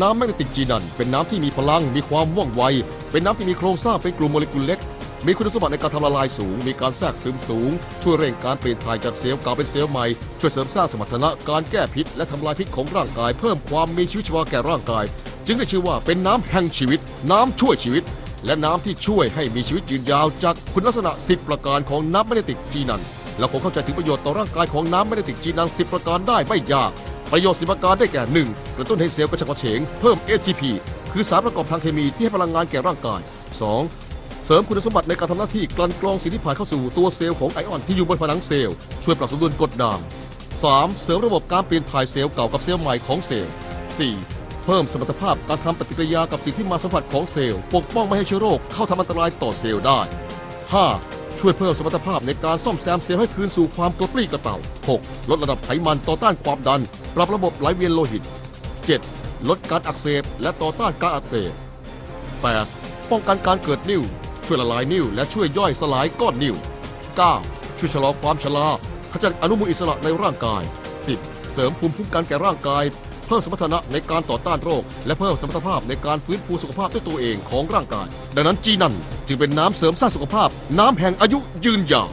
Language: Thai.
น้ำแมกนติกจีนันเป็นน้ำที่มีพลัง มีความว่องไว เป็นน้ำที่มีโครงสร้างเป็นกลุ่มโมเลกุลเล็ก มีคุณสมบัติในการทำละลายสูง มีการแทรกซึมสูง ช่วยเร่งการเปลี่ยนถ่ายจากเซลล์เก่าเป็นเซลล์ใหม่ ช่วยเสริมสร้างสมรรถนะการแก้พิษ และทำลายพิษของร่างกาย เพิ่มความมีชีวิตชีวาแก่ร่างกาย จึงได้ชื่อว่าเป็นน้ำแห่งชีวิต น้ำช่วยชีวิต และน้ำที่ช่วยให้มีชีวิตยืนยาว จากคุณลักษณะ 10 ประการของน้ำแมกนติกจีนันเราคงเข้าใจถึงประโยชน์ต่อร่างกายของน้ำแมกนติกจีนัน10 ประการได้ไม่ยาก ประโยชน์สิบประการได้แก่ 1. กระตุ้นให้เซลล์กระฉับกระเฉง เพิ่ม ATP คือสารประกอบทางเคมีที่ให้พลังงานแก่ร่างกาย 2. เสริมคุณสมบัติในการทำหน้าที่กลั่นกรองสิ่งที่ผ่านเข้าสู่ตัวเซลล์ของไอออนที่อยู่บนผนังเซลล์ช่วยปรับสมดุลกรดด่าง 3. เสริมระบบการเปลี่ยนถ่ายเซลล์เก่ากับเซลล์ใหม่ของเซลล์ 4. เพิ่มสมรรถภาพการทำปฏิกิริยากับสิ่งที่มาสัมผัสของเซลล์ปกป้องไม่ให้เชื้อโรคเข้าทำอันตรายต่อเซลล์ได้ 5. ช่วยเพิ่มสมรรถภาพในการซ่อมแซมเซลล์ให้คืนสู่ความกระปรี้กระเต่า 6. ลดระดับไขมันต่อต้านความดัน ปรับระบบไหลเวียนโลหิต 7. ลดการอักเสบและต่อต้านการอักเสบ 8. ป้องกันการเกิดนิ่ว ช่วยละลายนิ่วและช่วยย่อยสลายก้อนนิ่ว 9. ช่วยชะลอความชราขจัดอนุมูลอิสระในร่างกาย 10. เสริมภูมิคุ้มกันแก่ร่างกาย เพิ่มสมรรถนะในการต่อต้านโรค และเพิ่มสมรรถภาพในการฟื้นฟูสุขภาพด้วยตัวเองของร่างกาย ดังนั้นจีนันจึงเป็นน้ำเสริมสร้างสุขภาพ น้ำแห่งอายุยืนยาว